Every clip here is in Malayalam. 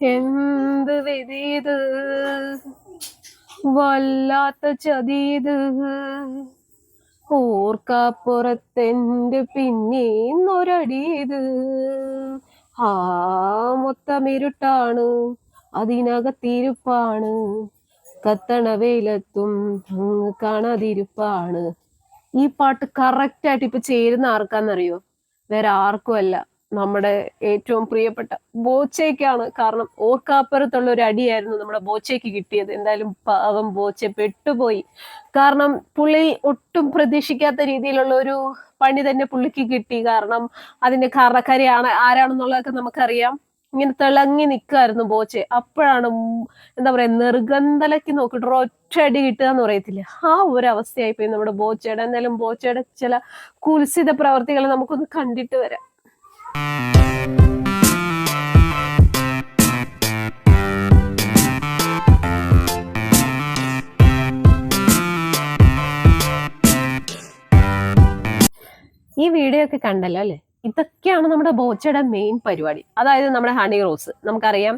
എന്ത് വിധീത്? വല്ലാത്ത ചതീത്. ഓർക്കാപ്പുറത്തെന്റെ പിന്നീന്നൊരടീത്? ആ മൊത്തമിരുട്ടാണ് അതിനകത്തിരുപ്പാണ്. കത്തണ വെയിലത്തും കാണാതിരുപ്പാണ്. ഈ പാട്ട് കറക്റ്റ് ആയിട്ട് ഇപ്പൊ ചേരുന്ന ആർക്കാന്നറിയോ? വേറെ ആർക്കും അല്ല നമ്മുടെ ഏറ്റവും പ്രിയപ്പെട്ട ബോച്ചയ്ക്കാണ് കാരണം ഓർക്കാപ്പുറത്തുള്ള ഒരു അടിയായിരുന്നു നമ്മുടെ ബോച്ചയ്ക്ക് കിട്ടിയത്. എന്തായാലും പാവം ബോച്ച പെട്ടുപോയി. കാരണം പുള്ളി ഒട്ടും പ്രതീക്ഷിക്കാത്ത രീതിയിലുള്ള ഒരു പണി തന്നെ പുള്ളിക്ക് കിട്ടി. കാരണം അതിന്റെ കാരണക്കാരിയാണ് ആരാണെന്നുള്ളതൊക്കെ നമുക്കറിയാം. ഇങ്ങനെ തിളങ്ങി നിൽക്കായിരുന്നു ബോച്ചെ. അപ്പോഴാണ് എന്താ പറയാ നിർഗന്ധലയ്ക്ക് നോക്കിയിട്ട് ഒറ്റ അടി കിട്ടുക എന്ന് പറയത്തില്ല. ആ ഒരു അവസ്ഥയായിപ്പോയി നമ്മുടെ ബോച്ചയുടെ. എന്തായാലും ബോച്ചയുടെ ചില കുൽസിത പ്രവർത്തികൾ നമുക്കൊന്ന് കണ്ടിട്ട് വരാം. ഈ വീഡിയോ ഒക്കെ കണ്ടല്ലോ അല്ലെ? ഇതൊക്കെയാണ് നമ്മുടെ ബോച്ചയുടെ മെയിൻ പരിപാടി. അതായത് നമ്മുടെ ഹണി റോസ് നമുക്കറിയാം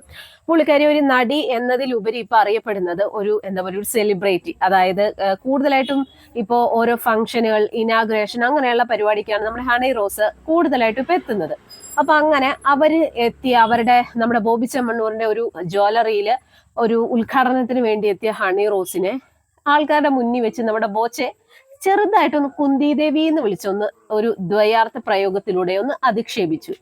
പുള്ളിക്കാരി ഒരു നടി എന്നതിലുപരി ഇപ്പൊ അറിയപ്പെടുന്നത് ഒരു എന്താ പറയുക ഒരു സെലിബ്രിറ്റി അതായത് കൂടുതലായിട്ടും ഇപ്പോൾ ഓരോ ഫംഗ്ഷനുകൾ ഇനാഗ്രേഷൻ അങ്ങനെയുള്ള പരിപാടിക്കാണ് നമ്മുടെ ഹണി റോസ് കൂടുതലായിട്ടും ഇപ്പൊ എത്തുന്നത്. അപ്പൊ അങ്ങനെ അവർ എത്തിയ അവരുടെ നമ്മുടെ ബോബി ചെമ്മണ്ണൂറിന്റെ ഒരു ജ്വല്ലറിയിൽ ഒരു ഉദ്ഘാടനത്തിന് വേണ്ടി എത്തിയ ഹണി റോസിനെ ആൾക്കാരുടെ മുന്നിൽ വെച്ച് നമ്മുടെ ബോച്ചെ ചെറുതായിട്ടൊന്ന് കുന്തിദേവി എന്ന് വിളിച്ചൊന്ന് ഒരു ദ്വയാർത്ഥ പ്രയോഗത്തിലൂടെ ഒന്ന് അധിക്ഷേപിച്ചു.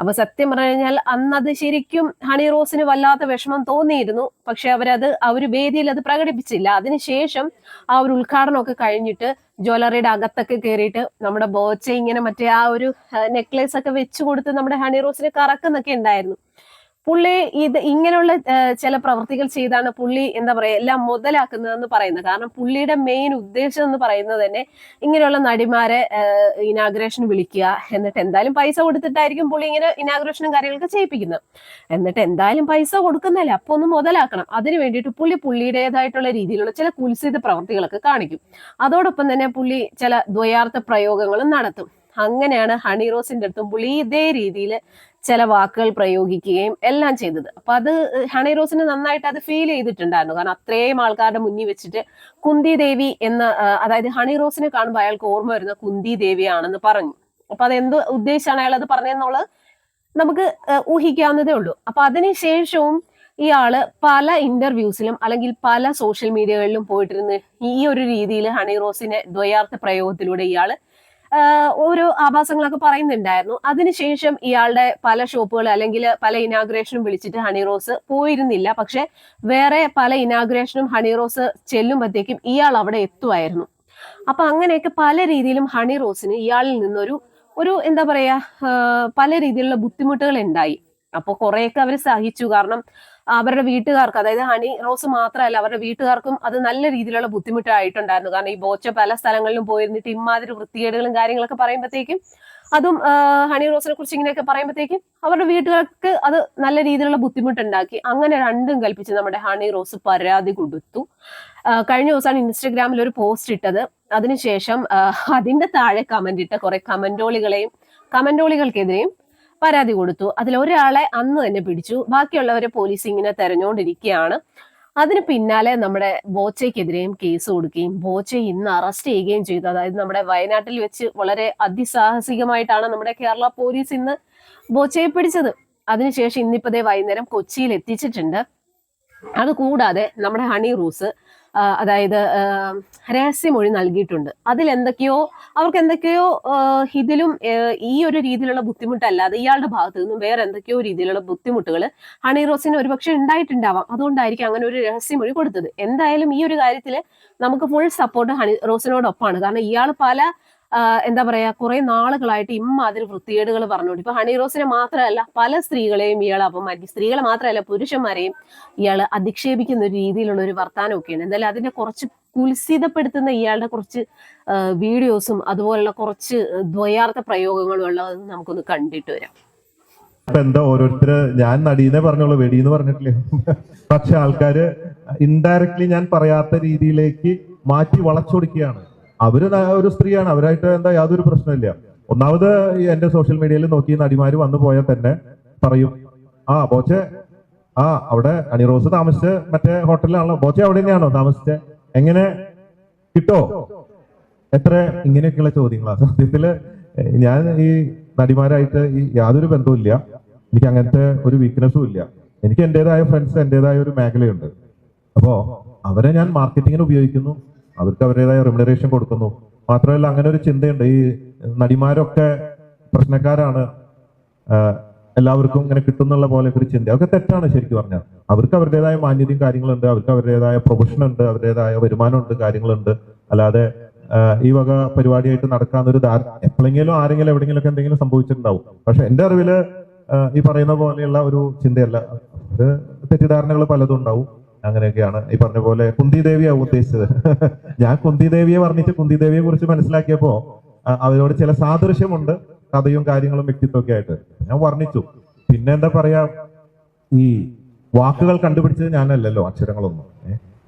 അപ്പൊ സത്യം പറഞ്ഞു കഴിഞ്ഞാൽ അന്നത് ശരിക്കും ഹണി റോസിന് വല്ലാത്ത വിഷമം തോന്നിയിരുന്നു. പക്ഷെ അവരത് ആ ഒരു വേദിയിൽ അത് പ്രകടിപ്പിച്ചില്ല. അതിനുശേഷം ആ ഒരു ഉദ്ഘാടനമൊക്കെ കഴിഞ്ഞിട്ട് ജ്വല്ലറിയുടെ അകത്തൊക്കെ കയറിയിട്ട് നമ്മുടെ ബോച്ച ഇങ്ങനെ മറ്റേ ആ ഒരു നെക്ലേസ് ഒക്കെ വെച്ചു കൊടുത്ത് നമ്മുടെ ഹണി റോസിനെ കറക്കുന്നൊക്കെ ഉണ്ടായിരുന്നു. പുള്ളി ഇത് ഇങ്ങനെയുള്ള ചില പ്രവർത്തികൾ ചെയ്താണ് പുള്ളി എന്താ പറയുക എല്ലാം മുതലാക്കുന്നതെന്ന് പറയുന്നത്. കാരണം പുള്ളിയുടെ മെയിൻ ഉദ്ദേശം എന്ന് പറയുന്നത് തന്നെ ഇങ്ങനെയുള്ള നടിമാരെ ഇനാഗ്രേഷൻ വിളിക്കുക എന്നിട്ട് എന്തായാലും പൈസ കൊടുത്തിട്ടായിരിക്കും പുള്ളി ഇങ്ങനെ ഇനാഗ്രേഷനും കാര്യങ്ങളൊക്കെ ചെയ്യിപ്പിക്കുന്നത്. എന്നിട്ട് എന്തായാലും പൈസ കൊടുക്കുന്നല്ലേ അപ്പൊ ഒന്ന് മുതലാക്കണം. അതിന് വേണ്ടിയിട്ട് പുള്ളി പുള്ളിയുടേതായിട്ടുള്ള രീതിയിലുള്ള ചില കുൽസിത പ്രവർത്തികളൊക്കെ കാണിക്കും. അതോടൊപ്പം തന്നെ പുള്ളി ചില ദ്വയാർത്ഥ പ്രയോഗങ്ങളും നടത്തും. അങ്ങനെയാണ് ഹണി റോസിന്റെ അടുത്തും പുള്ളി ഇതേ രീതിയിൽ ചില വാക്കുകൾ പ്രയോഗിക്കുകയും എല്ലാം ചെയ്തത്. അപ്പൊ അത് ഹണി റോസിന് നന്നായിട്ട് അത് ഫീൽ ചെയ്തിട്ടുണ്ടായിരുന്നു. കാരണം അത്രയും ആൾക്കാരുടെ മുന്നിൽ വെച്ചിട്ട് കുന്തി ദേവി എന്ന അതായത് ഹണി റോസിനെ കാണുമ്പോൾ അയാൾക്ക് ഓർമ്മ വരുന്ന കുന്തി ദേവിയാണെന്ന് പറഞ്ഞു. അപ്പൊ അത് എന്ത് ഉദ്ദേശിച്ചാണ് അയാൾ അത് പറഞ്ഞതെന്നുള്ളത് നമുക്ക് ഊഹിക്കാവുന്നതേ ഉള്ളൂ. അപ്പൊ അതിനുശേഷവും ഇയാൾ പല ഇന്റർവ്യൂസിലും അല്ലെങ്കിൽ പല സോഷ്യൽ മീഡിയകളിലും പോയിട്ടിരുന്ന് ഈ ഒരു രീതിയിൽ ഹണി റോസിനെ ദ്വയാർത്ഥ പ്രയോഗത്തിലൂടെ ഇയാൾ ഓരോ ആഭാസങ്ങളൊക്കെ പറയുന്നുണ്ടായിരുന്നു. അതിനുശേഷം ഇയാളുടെ പല ഷോപ്പുകൾ അല്ലെങ്കിൽ പല ഇനാഗ്രേഷനും വിളിച്ചിട്ട് ഹണി റോസ് പോയിരുന്നില്ല. പക്ഷെ വേറെ പല ഇനാഗ്രേഷനും ഹണി റോസ് ചെല്ലുമ്പോഴത്തേക്കും ഇയാൾ അവിടെ എത്തുമായിരുന്നു. അപ്പൊ അങ്ങനെയൊക്കെ പല രീതിയിലും ഹണി റോസിന് ഇയാളിൽ നിന്നൊരു ഒരു എന്താ പറയാ പല രീതിയിലുള്ള ബുദ്ധിമുട്ടുകൾ ഉണ്ടായി. അപ്പോൾ കുറെയൊക്കെ അവർ സഹിച്ചു. കാരണം അവരുടെ വീട്ടുകാർക്ക് അതായത് ഹണി റോസ് മാത്രമല്ല അവരുടെ വീട്ടുകാർക്കും അത് നല്ല രീതിയിലുള്ള ബുദ്ധിമുട്ടായിട്ടുണ്ടായിരുന്നു. കാരണം ഈ ബോച്ച പല സ്ഥലങ്ങളിലും പോയിരുന്നിട്ട് ഇമാതിരി വൃത്തികേടുകളും കാര്യങ്ങളൊക്കെ പറയുമ്പോഴത്തേക്കും അതും ഹണി റോസിനെ കുറിച്ച് ഇങ്ങനെയൊക്കെ പറയുമ്പോഴത്തേക്കും അവരുടെ വീട്ടുകാർക്ക് അത് നല്ല രീതിയിലുള്ള ബുദ്ധിമുട്ടുണ്ടാക്കി. അങ്ങനെ രണ്ടും കൽപ്പിച്ച് നമ്മുടെ ഹണി റോസ് പരാതി കൊടുത്തു. കഴിഞ്ഞ ദിവസമാണ് ഇൻസ്റ്റഗ്രാമിൽ ഒരു പോസ്റ്റ് ഇട്ടത്. അതിനുശേഷം അതിന്റെ താഴെ കമന്റ് ഇട്ട കുറെ കമന്റോളികളെയും കമന്റോളികൾക്കെതിരെയും പരാതി കൊടുത്തു. അതിൽ ഒരാളെ അന്ന് തന്നെ പിടിച്ചു. ബാക്കിയുള്ളവരെ പോലീസ് ഇങ്ങനെ തെരഞ്ഞുകൊണ്ടിരിക്കുകയാണ് അതിന് പിന്നാലെ നമ്മുടെ ബോച്ചയ്ക്കെതിരെയും കേസ് കൊടുക്കുകയും ബോച്ചെ ഇന്ന് അറസ്റ്റ് ചെയ്യുകയും ചെയ്തു. അതായത് നമ്മുടെ വയനാട്ടിൽ വെച്ച് വളരെ അതിസാഹസികമായിട്ടാണ് നമ്മുടെ കേരള പോലീസ് ഇന്ന് ബോച്ചയെ പിടിച്ചത്. അതിനുശേഷം ഇന്നിപ്പതേ വൈകുന്നേരം കൊച്ചിയിൽ എത്തിച്ചിട്ടുണ്ട്. അത് കൂടാതെ നമ്മുടെ ഹണി റൂസ് അതായത് രഹസ്യമൊഴി നൽകിയിട്ടുണ്ട്. അതിൽ എന്തൊക്കെയോ അവർക്ക് എന്തൊക്കെയോ ഇതിലും ഈ ഒരു രീതിയിലുള്ള ബുദ്ധിമുട്ടല്ലാതെ ഇയാളുടെ ഭാഗത്തു നിന്നും വേറെ എന്തൊക്കെയോ രീതിയിലുള്ള ബുദ്ധിമുട്ടുകൾ ഹണി റോസിന് ഒരുപക്ഷെ ഉണ്ടായിട്ടുണ്ടാവാം. അതുകൊണ്ടായിരിക്കും അങ്ങനെ ഒരു രഹസ്യമൊഴി കൊടുത്തത്. എന്തായാലും ഈ ഒരു കാര്യത്തിൽ നമുക്ക് ഫുൾ സപ്പോർട്ട് ഹണി റോസിനോടൊപ്പമാണ് കാരണം ഇയാൾ പല എന്താ പറയാ കുറെ നാളുകളായിട്ട് ഇമ്മാതിരി വൃത്തികേടുകൾ പറഞ്ഞുകൊണ്ട്. ഇപ്പൊ ഹണി റോസിനെ മാത്രമല്ല പല സ്ത്രീകളെയും ഇയാൾ അപമാനിക്കും സ്ത്രീകളെ മാത്രമല്ല പുരുഷന്മാരെയും ഇയാൾ അധിക്ഷേപിക്കുന്ന ഒരു രീതിയിലുള്ള ഒരു വർത്താനമൊക്കെയാണ്. എന്തായാലും അതിനെ കുറച്ച് കുൽസിതപ്പെടുത്തുന്ന ഇയാളുടെ കുറച്ച് വീഡിയോസും അതുപോലുള്ള കുറച്ച് ദ്വയാർത്ഥ പ്രയോഗങ്ങളും ഉള്ളത് നമുക്കൊന്ന് കണ്ടിട്ട് വരാം. അപ്പൊ എന്താ ഓരോരുത്തര് ഞാൻ നടീനെ പറഞ്ഞോളൂ വെടിയെന്ന് പറഞ്ഞിട്ടില്ലേ? പക്ഷെ ആൾക്കാര് ഇൻഡയറക്ട്ലി ഞാൻ പറയാത്ത രീതിയിലേക്ക് മാറ്റി വളച്ചൊടിക്കുകയാണ്. അവർ ഒരു സ്ത്രീയാണ്. അവരായിട്ട് എന്താ യാതൊരു പ്രശ്നമില്ല ഒന്നാമത് എന്റെ സോഷ്യൽ മീഡിയയിൽ നോക്കി നടിമാര് വന്നു പോയാൽ തന്നെ പറയും ആ ബോച്ചെ ആ അവിടെ അണിറോസ് താമസിച്ച് മറ്റേ ഹോട്ടലിലാണല്ലോ. ബോച്ചെ അവിടെ തന്നെയാണോ താമസിച്ചത് എങ്ങനെ? കിട്ടോ? എത്ര? ഇങ്ങനെയൊക്കെയുള്ള ചോദ്യങ്ങളാണ് സത്യത്തിൽ ഞാൻ ഈ നടിമാരായിട്ട് ഈ യാതൊരു ബന്ധവും ഇല്ല എനിക്ക് അങ്ങനത്തെ ഒരു വീക്ക്നെസ്സും ഇല്ല. എനിക്ക് എന്റേതായ ഫ്രണ്ട്സ് എന്റേതായ ഒരു മേഖലയുണ്ട്. അപ്പോ അവരെ ഞാൻ മാർക്കറ്റിങ്ങിന് ഉപയോഗിക്കുന്നു. അവർക്ക് അവരുടേതായ റെമുനറേഷൻ കൊടുക്കുന്നു. മാത്രമല്ല അങ്ങനെ ഒരു ചിന്തയുണ്ട്. ഈ നടിമാരൊക്കെ പ്രശ്നക്കാരാണ്. എല്ലാവർക്കും ഇങ്ങനെ കിട്ടുന്നുള്ള പോലെ ഒരു ചിന്ത. അതൊക്കെ തെറ്റാണ് ശരിക്കും പറഞ്ഞാൽ. അവർക്ക് അവരുടേതായ മാന്യതയും കാര്യങ്ങളുണ്ട്. അവർക്ക് അവരുടേതായ പ്രൊഫഷൻ ഉണ്ട്. അവരുടേതായ വരുമാനമുണ്ട് കാര്യങ്ങളുണ്ട്. അല്ലാതെ ഈ വക പരിപാടിയായിട്ട് നടക്കാന്നൊരു ധാരണ എപ്പോഴെങ്കിലും ആരെങ്കിലും എവിടെയെങ്കിലും ഒക്കെ എന്തെങ്കിലും സംഭവിച്ചിട്ടുണ്ടാവും. പക്ഷെ എന്റെ അറിവിൽ ഈ പറയുന്ന പോലെയുള്ള ഒരു ചിന്തയല്ല. അത് തെറ്റിദ്ധാരണകൾ പലതും ഉണ്ടാവും. അങ്ങനെയൊക്കെയാണ്. ഈ പറഞ്ഞ പോലെ കുന്തി ഉദ്ദേശിച്ചത്. ഞാൻ കുന്തി ദേവിയെ വർണിച്ച് കുന്തി ദേവിയെ കുറിച്ച് മനസ്സിലാക്കിയപ്പോ അവരോട് ചില സാദൃശ്യമുണ്ട് കഥയും കാര്യങ്ങളും വ്യക്തിത്വമൊക്കെ ആയിട്ട്. ഞാൻ വർണിച്ചു. പിന്നെ എന്താ പറയാ ഈ വാക്കുകൾ കണ്ടുപിടിച്ചത് ഞാനല്ലല്ലോ അക്ഷരങ്ങളൊന്നും.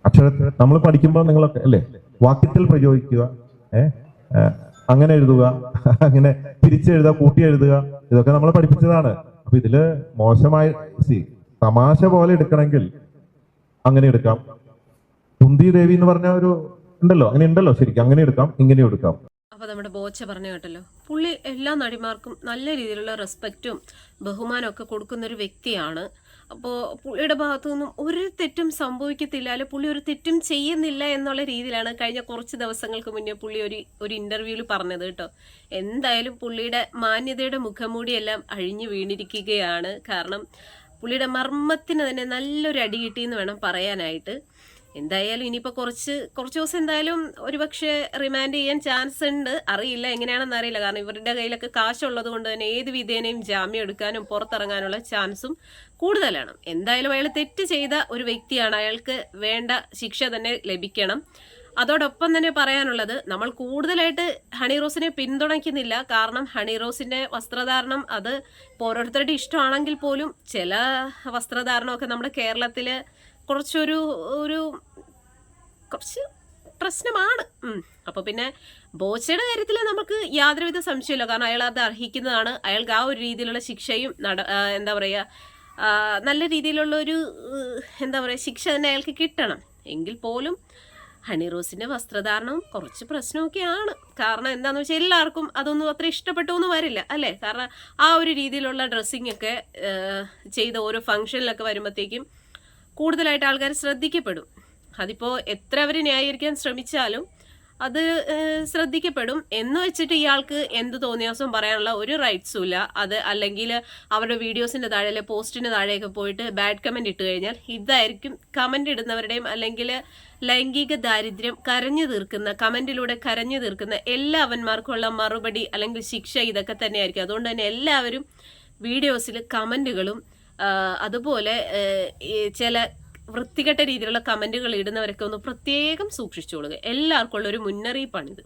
അക്ഷര നമ്മൾ പഠിക്കുമ്പോൾ നിങ്ങളൊക്കെ അല്ലേ? വാക്യത്തിൽ പ്രയോഗിക്കുക അങ്ങനെ എഴുതുക അങ്ങനെ തിരിച്ചെഴുതുക കൂട്ടി എഴുതുക ഇതൊക്കെ നമ്മൾ പഠിപ്പിച്ചതാണ്. അപ്പൊ ഇതിൽ മോശമായി സി തമാശ പോലെ എടുക്കണമെങ്കിൽ അങ്ങനെ എടുക്കാം. കുന്തി ദേവി എന്ന് പറഞ്ഞ ഒരു ഉണ്ടല്ലോ അങ്ങനെ ഉണ്ടല്ലോ ശരിക്കും അങ്ങനെ എടുക്കാം ഇങ്ങനെ എടുക്കാം. അപ്പൊ നമ്മുടെ ബോച്ച പറഞ്ഞു കേട്ടല്ലോ. പുള്ളി എല്ലാ നടിമാർക്കും നല്ല രീതിയിലുള്ള റെസ്പെക്റ്റും ബഹുമാനവും ഒക്കെ കൊടുക്കുന്ന ഒരു വ്യക്തിയാണ്. അപ്പോൾ പുള്ളിയുടെ ഭാഗത്തു നിന്നും ഒരു തെറ്റും സംഭവിക്കത്തില്ല അല്ലെ പുള്ളി ഒരു തെറ്റും ചെയ്യുന്നില്ല എന്നുള്ള രീതിയിലാണ് കഴിഞ്ഞ കുറച്ച് ദിവസങ്ങൾക്ക് മുന്നേ പുള്ളി ഒരു ഒരു ഇന്റർവ്യൂവിൽ പറഞ്ഞത് കേട്ടോ. എന്തായാലും പുള്ളിയുടെ മാന്യതയുടെ മുഖംമൂടിയെല്ലാം അഴിഞ്ഞു വീണിരിക്കുകയാണ്. കാരണം പുള്ളിയുടെ മർമ്മത്തിന് തന്നെ നല്ലൊരു അടി കിട്ടിയെന്ന് വേണം പറയാനായിട്ട്. എന്തായാലും ഇനിയിപ്പോൾ കുറച്ച് കുറച്ച് ദിവസം എന്തായാലും ഒരുപക്ഷെ റിമാൻഡ് ചെയ്യാൻ ചാൻസ് ഉണ്ട്. അറിയില്ല എങ്ങനെയാണെന്ന് അറിയില്ല. കാരണം ഇവരുടെ കയ്യിലൊക്കെ കാശുള്ളത് കൊണ്ട് തന്നെ ഏത് വിധേനയും ജാമ്യം എടുക്കാനും പുറത്തിറങ്ങാനുള്ള ചാൻസും കൂടുതലാണ്. എന്തായാലും അയാൾ തെറ്റ് ചെയ്ത ഒരു വ്യക്തിയാണ്. അയാൾക്ക് വേണ്ട ശിക്ഷ തന്നെ ലഭിക്കണം. അതോടൊപ്പം തന്നെ പറയാനുള്ളത് നമ്മൾ കൂടുതലായിട്ട് ഹണി റോസിനെ പിന്തുണയ്ക്കുന്നില്ല. കാരണം ഹണി റോസിന്റെ വസ്ത്രധാരണം അത് ഓരോരുത്തരുടെ ഇഷ്ടമാണെങ്കിൽ പോലും ചില വസ്ത്രധാരണമൊക്കെ നമ്മുടെ കേരളത്തിൽ കുറച്ചൊരു ഒരു കുറച്ച് പ്രശ്നമാണ്. അപ്പോൾ പിന്നെ ബോച്ചയുടെ കാര്യത്തിൽ നമുക്ക് യാതൊരുവിധ സംശയമില്ല കാരണം അയാൾ അത് അർഹിക്കുന്നതാണ്. അയാൾക്ക് ആ ഒരു രീതിയിലുള്ള ശിക്ഷയും നട എന്താ പറയുക നല്ല രീതിയിലുള്ള ഒരു എന്താ പറയുക ശിക്ഷ തന്നെ അയാൾക്ക് കിട്ടണം. എങ്കിൽ പോലും ഹണി റോസിന്റെ വസ്ത്രധാരണം കുറച്ച് പ്രശ്നമൊക്കെയാണ്. കാരണം എന്താണെന്ന് വെച്ചാൽ എല്ലാവർക്കും അതൊന്നും അത്ര ഇഷ്ടപ്പെട്ടു എന്ന് വരില്ല അല്ലേ? കാരണം ആ ഒരു രീതിയിലുള്ള ഡ്രസ്സിംഗ് ഒക്കെ ചെയ്ത ഓരോ ഫംഗ്ഷനിലൊക്കെ വരുമ്പോഴത്തേക്കും കൂടുതലായിട്ട് ആൾക്കാർ ശ്രദ്ധിക്കപ്പെടും. അതിപ്പോ എത്ര അവർ ന്യായീകരിക്കാൻ ശ്രമിച്ചാലും അത് ശ്രദ്ധിക്കപ്പെടും. എന്ന് വെച്ചിട്ട് ഇയാൾക്ക് എന്ത് തോന്നിയാസം പറയാനുള്ള ഒരു റൈറ്റ്സും ഇല്ല. അത് അല്ലെങ്കിൽ അവരുടെ വീഡിയോസിന്റെ താഴെ അല്ലെ പോസ്റ്റിന്റെ താഴെയൊക്കെ പോയിട്ട് ബാഡ് കമന്റ് ഇട്ട് കഴിഞ്ഞാൽ ഇതായിരിക്കും കമന്റ് ഇടുന്നവരുടെയും അല്ലെങ്കിൽ ലൈംഗിക ദാരിദ്ര്യം കരഞ്ഞു തീർക്കുന്ന കമന്റിലൂടെ കരഞ്ഞു തീർക്കുന്ന എല്ലാവന്മാർക്കുള്ള മറുപടി അല്ലെങ്കിൽ ശിക്ഷ ഇതൊക്കെ തന്നെയായിരിക്കും. അതുകൊണ്ട് തന്നെ എല്ലാവരും വീഡിയോസിൽ കമന്റുകളും അതുപോലെ ചില വൃത്തികെട്ട രീതിയിലുള്ള കമന്റുകൾ ഇടുന്നവരൊക്കെ ഒന്ന് പ്രത്യേകം സൂക്ഷിച്ചോളുക എല്ലാവർക്കും ഉള്ള ഒരു മുന്നറിയിപ്പാണിത്.